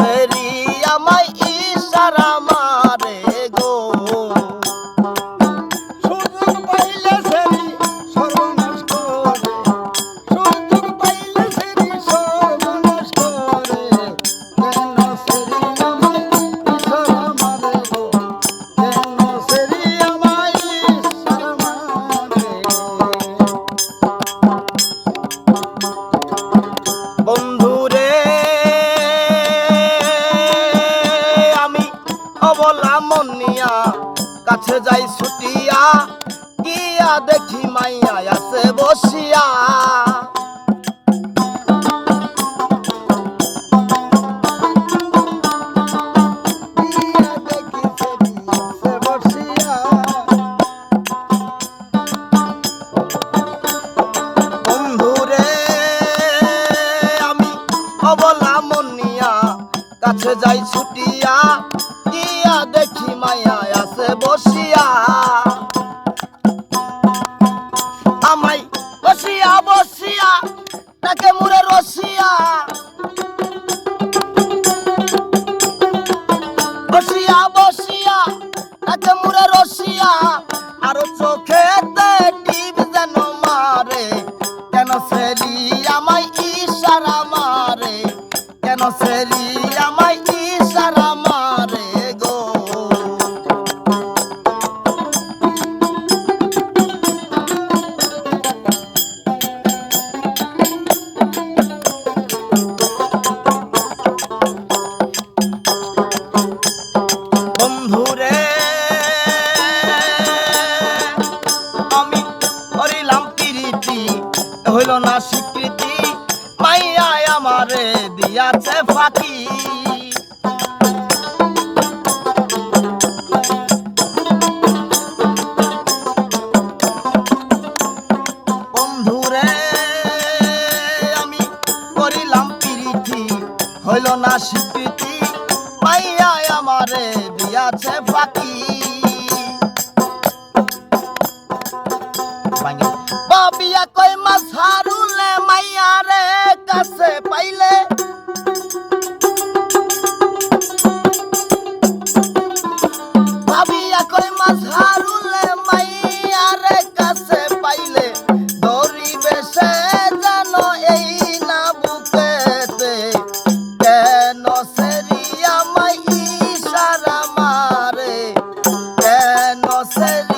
কেন অবলা মনিয়া কাছে যাই ছুটিয়া গিয়া দেখি মাইয়া আছে বসিয়া। কাছে যাই ছুটিয়া কেন সেরি আমায় ইশারা মারে। কেন সেরি আমারে দিয়াছে ফাঁকি। বন্ধুরে, আমি করিলাম প্রীতি, হইল না স্বীকৃতি মাইয়ায় আমারে দিয়াছে ফাঁকি। কই মাছ হারুলে পাইলে মাইয়ারে কাছে পাইলে। ভাবিয়া কই মাছ হারুলে মাইয়ারে কাছে পাইলে। দৌড়ি বেশে যেন এই না বুকেতে। কেন সেরিয়া মাই ইশারা মারে? কেন সেরি